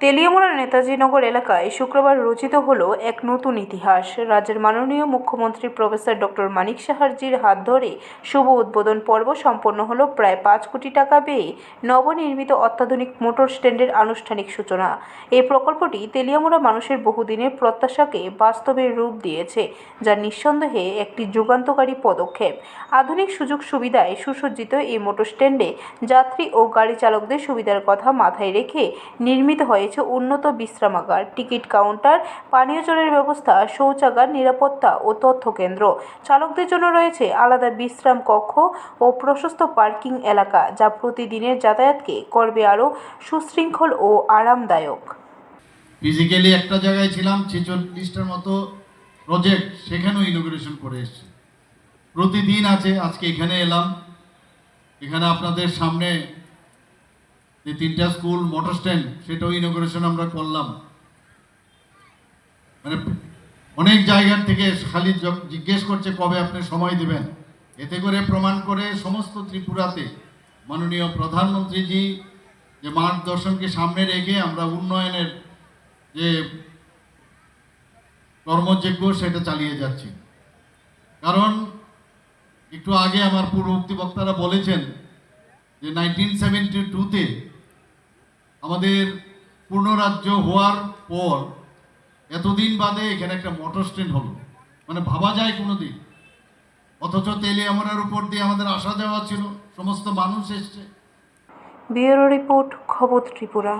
তেলিয়ামুড়া নেতাজি নগর এলাকায় শুক্রবার রচিত হল এক নতুন ইতিহাস। রাজ্যের মাননীয় মুখ্যমন্ত্রী প্রফেসর ডক্টর মানিক সাহারজির হাত ধরে শুভ উদ্বোধন পর্ব সম্পন্ন হল প্রায় পাঁচ কোটি টাকা ব্যয়ে নবনির্মিত অত্যাধুনিক মোটর স্ট্যান্ডের আনুষ্ঠানিক সূচনা। এই প্রকল্পটি তেলিয়ামুড়া মানুষের বহুদিনের প্রত্যাশাকে বাস্তবে রূপ দিয়েছে, যা নিঃসন্দেহে একটি যুগান্তকারী পদক্ষেপ। আধুনিক সুযোগ সুবিধায় সুসজ্জিত এই মোটর স্ট্যান্ডে যাত্রী ও গাড়ি চালকদের সুবিধার কথা মাথায় রেখে নির্মিত হয়েছে উন্নত বিশ্রামাগার, টিকিট কাউন্টার, পানীয় জলের ব্যবস্থা, শৌচাগার, নিরাপত্তা ও তথ্য কেন্দ্র। চালকদের জন্য রয়েছে আলাদা বিশ্রাম কক্ষ ও প্রশস্ত পার্কিং এলাকা যা প্রতিদিনের যাতায়াতকে করবে আরও সুশৃঙ্খল ও আরামদায়ক। ফিজিক্যালি একটা জায়গায় ছিলাম, ছেচল্লিশটার মতো প্রজেক্ট সেখানেও ইনোগ্রেশন করে এসেছি। প্রতিদিন আছে, আজকে এখানে এলাম। এখানে আপনাদের সামনে যে তিনটা স্কুল মোটর স্ট্যান্ড সেটাও ইনোগ্রেশন আমরা করলাম। মানে অনেক জায়গার থেকে খালি জিজ্ঞেস করছে কবে আপনি সময় দিবেন। এতে করে প্রমাণ করে সমস্ত ত্রিপুরাতে মাননীয় প্রধানমন্ত্রীজি যে মার্গদর্শনকে সামনে রেখে আমরা উন্নয়নের যে কর্মযজ্ঞ সেটা চালিয়ে যাচ্ছি। কারণ একটু আগে আমার পূর্ববর্তী বক্তারা বলেছেন যে নাইনটিন সেভেন্টি টুতে আমাদের পূর্ণরাজ্য হওয়ার পর এতদিন বাদে এখানে একটা মোটর স্ট্যান্ড হলো। মানে ভাবা যায় কোনো দিন অথচ তেলিয়ামনের উপর দিয়ে আমাদের আসা যাওয়া ছিল, সমস্ত মানুষ এসছে। ব্যুরো রিপোর্ট, খবর ত্রিপুরা।